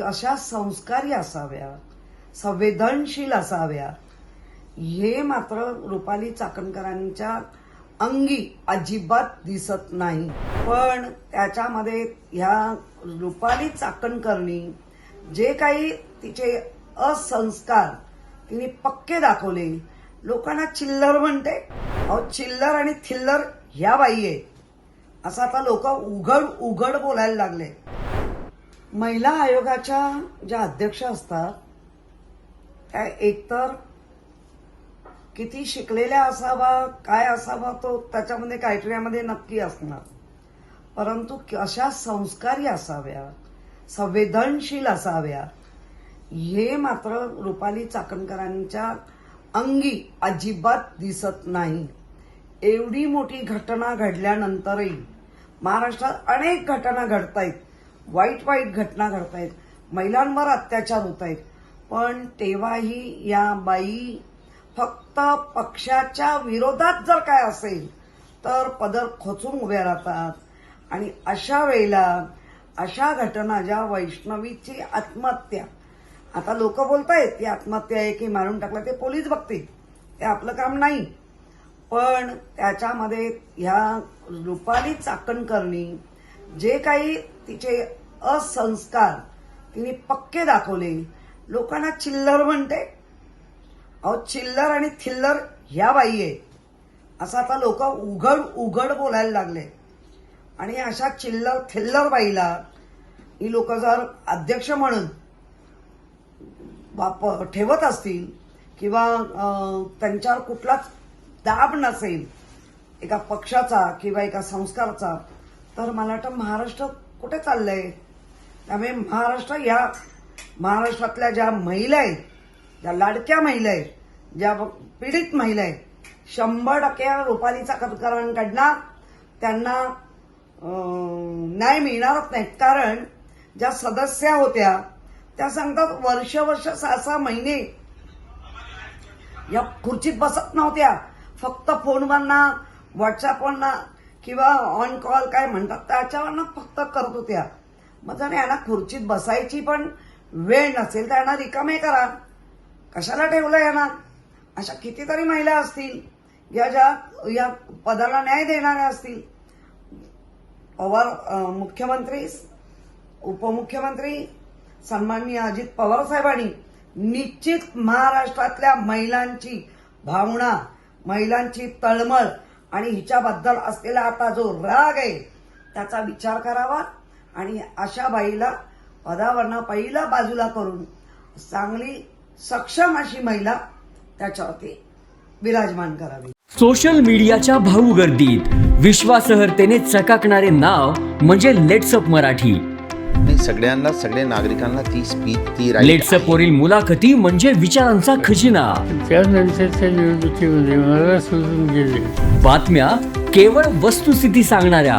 अशा संस्कारी असाव्या संवेदनशील असाव्या. हे मात्र रुपाली चाकणकरांच्या अंगी अजिबात दिसत नाही. पण त्याच्यामध्ये ह्या रुपाली चाकणकरनी जे काही तिचे असंस्कार तिने पक्के दाखवले. लोकांना चिल्लर म्हणते. अहो चिल्लर आणि थिल्लर ह्या बाई आहे असं आता लोक उघड उघड बोलायला लागले. महिला आयोगाच्या ज्या अध्यक्ष असतात त्या एकतर किती शिकलेल्या असावा काय असावा तो त्याच्यामध्ये क्रायटेरियामध्ये नक्की असणार. परंतु अशा संस्कारी असाव्या संवेदनशील असाव्या हे मात्र रुपाली चाकणकरांच्या अंगी अजिबात दिसत नाही. एवढी मोठी घटना घडल्यानंतरही महाराष्ट्रात अनेक घटना घडतायत. वाईट वाईट घटना घडतायत. महिलांवर अत्याचार होत आहेत पण तेव्हाही या बाई फक्त पक्षाच्या विरोधात जर काय असेल तर पदर खोचून उभ्या राहतात. आणि अशा वेळेला अशा घटना ज्या वैष्णवीची आत्महत्या. आता लोक बोलतायत ती आत्महत्या आहे की मारून टाकलं ते पोलीस बघतील. ते आपलं काम नाही. पण त्याच्यामध्ये ह्या रुपाली चाकणकरणी जे काही तिचे असंस्कार. तिने पक्के दाखवले लोकांना चिल्लर म्हणते. अहो चिल्लर आणि थिल्लर ह्या बाई आहे असं आता लोक उघड उघड बोलायला लागले. आणि अशा चिल्लर थिल्लर बाईला ही लोक जर अध्यक्ष म्हणून वाप ठेवत असतील किंवा त्यांच्यावर कुठलाच दाब नसेल एका पक्षाचा किंवा एका संस्काराचा तर मला वाटतं महाराष्ट्र कुठे चाललंय? त्यामुळे महाराष्ट्र या महाराष्ट्रातल्या ज्या महिला आहेत ज्या लाडक्या महिला आहेत ज्या पीडित महिला आहेत शंभर टक्के रुपालीचा रुपाली काढणार. त्यांना न्याय मिळणारच नाही कारण ज्या सदस्या होत्या त्या सांगतात वर्ष वर्ष सहा सहा महिने या खुर्चीत बसत नव्हत्या. फक्त फोनवरना व्हॉट्सअपवरना किंवा ऑन कॉल काय म्हणतात त्याच्यावरनं फक्त करत होत्या. मग जर यांना खुर्चीत बसायची पण वेळ नसेल तर यांना रिकामे करा. कशाला ठेवलं यांना? अशा कितीतरी महिला असतील. या ज्या या पदाला न्याय देणाऱ्या असतील. पवार मुख्यमंत्री उपमुख्यमंत्री सन्माननीय अजित पवार साहेबांनी निश्चित महाराष्ट्रातल्या महिलांची भावना महिलांची तळमळ आणि हिच्याबद्दल असलेला आता जो राग आहे त्याचा विचार करावा. आणि अशा बाईला पदावरनं पहिला बाजूला करून चांगली सक्षम अशी महिला त्याच्यावरती विराजमान करावी. सोशल मीडियाच्या भाऊ गर्दीत विश्वासार्हतेने चकाकणारे नाव म्हणजे लेट्सअप मराठी. नाही सगळ्यांना सगळ्या नागरिकांना ती स्पीच ती लेट्सअप वरील मुलाखती म्हणजे विचारांचा खजिना. त्यानंतरच्या निवडणुकीमध्ये मला सोडून गेले. बातम्या केवळ वस्तुस्थिती सांगणाऱ्या.